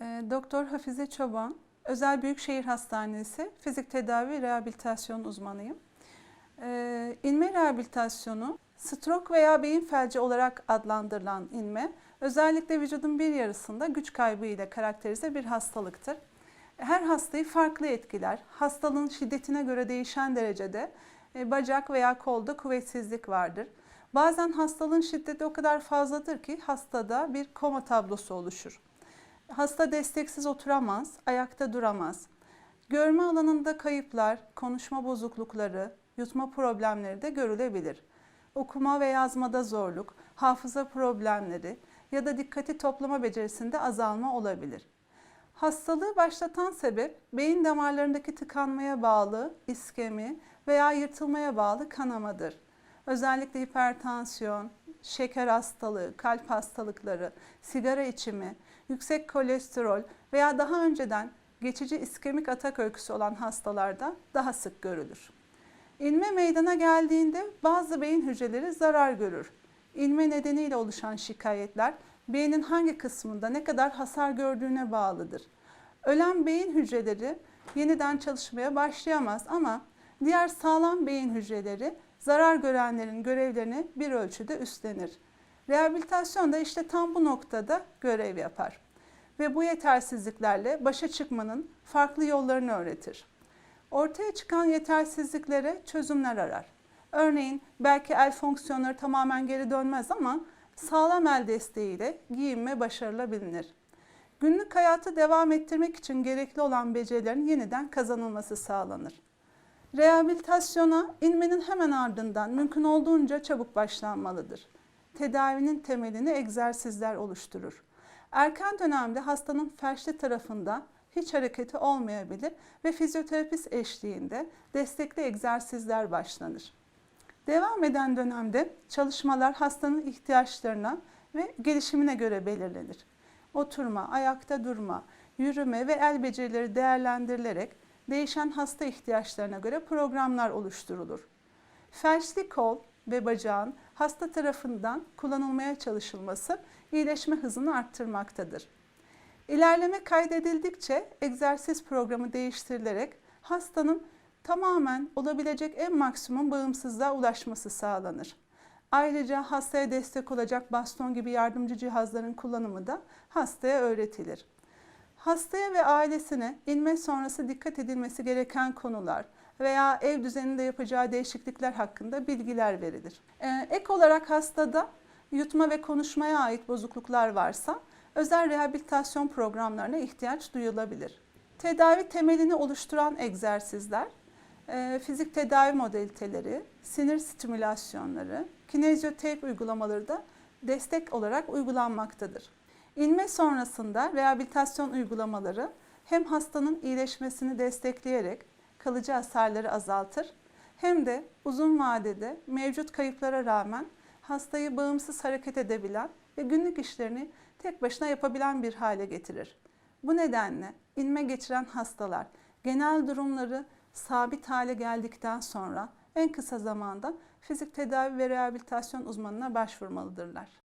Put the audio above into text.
Ee, Doktor Hafize Çoban, Özel Büyükşehir Hastanesi Fizik Tedavi Rehabilitasyon uzmanıyım. Ee, İnme rehabilitasyonu, stroke veya beyin felci olarak adlandırılan inme, özellikle vücudun bir yarısında güç kaybı ile karakterize bir hastalıktır. Her hastayı farklı etkiler. Hastalığın şiddetine göre değişen derecede e, bacak veya kolda kuvvetsizlik vardır. Bazen hastalığın şiddeti o kadar fazladır ki hastada bir koma tablosu oluşur. Hasta desteksiz oturamaz, ayakta duramaz. Görme alanında kayıplar, konuşma bozuklukları, yutma problemleri de görülebilir. Okuma ve yazmada zorluk, hafıza problemleri ya da dikkati toplama becerisinde azalma olabilir. Hastalığı başlatan sebep beyin damarlarındaki tıkanmaya bağlı iskemi veya yırtılmaya bağlı kanamadır. Özellikle hipertansiyon, şeker hastalığı, kalp hastalıkları, sigara içimi, yüksek kolesterol veya daha önceden geçici iskemik atak öyküsü olan hastalarda daha sık görülür. İnme meydana geldiğinde bazı beyin hücreleri zarar görür. İnme nedeniyle oluşan şikayetler beynin hangi kısmında ne kadar hasar gördüğüne bağlıdır. Ölen beyin hücreleri yeniden çalışmaya başlayamaz ama diğer sağlam beyin hücreleri zarar görenlerin görevlerini bir ölçüde üstlenir. Rehabilitasyon da işte tam bu noktada görev yapar ve bu yetersizliklerle başa çıkmanın farklı yollarını öğretir. Ortaya çıkan yetersizliklere çözümler arar. Örneğin belki el fonksiyonları tamamen geri dönmez ama sağlam el desteğiyle giyinme başarılabilir. Günlük hayatı devam ettirmek için gerekli olan becerilerin yeniden kazanılması sağlanır. Rehabilitasyona inmenin hemen ardından mümkün olduğunca çabuk başlanmalıdır. Tedavinin temelini egzersizler oluşturur. Erken dönemde hastanın felçli tarafında hiç hareketi olmayabilir ve fizyoterapist eşliğinde destekli egzersizler başlanır. Devam eden dönemde çalışmalar hastanın ihtiyaçlarına ve gelişimine göre belirlenir. Oturma, ayakta durma, yürüme ve el becerileri değerlendirilerek değişen hasta ihtiyaçlarına göre programlar oluşturulur. Felçli kol ve bacağın hasta tarafından kullanılmaya çalışılması iyileşme hızını arttırmaktadır. İlerleme kaydedildikçe egzersiz programı değiştirilerek hastanın tamamen olabilecek en maksimum bağımsızlığa ulaşması sağlanır. Ayrıca hastaya destek olacak baston gibi yardımcı cihazların kullanımı da hastaya öğretilir. Hastaya ve ailesine inme sonrası dikkat edilmesi gereken konular veya ev düzeninde yapacağı değişiklikler hakkında bilgiler verilir. Ee, ek olarak hastada yutma ve konuşmaya ait bozukluklar varsa özel rehabilitasyon programlarına ihtiyaç duyulabilir. Tedavi temelini oluşturan egzersizler, e, fizik tedavi modaliteleri, sinir stimülasyonları, kinezioterapy uygulamaları da destek olarak uygulanmaktadır. İnme sonrasında rehabilitasyon uygulamaları hem hastanın iyileşmesini destekleyerek kalıcı hasarları azaltır hem de uzun vadede mevcut kayıplara rağmen hastayı bağımsız hareket edebilen ve günlük işlerini tek başına yapabilen bir hale getirir. Bu nedenle inme geçiren hastalar genel durumları sabit hale geldikten sonra en kısa zamanda fizik tedavi ve rehabilitasyon uzmanına başvurmalıdırlar.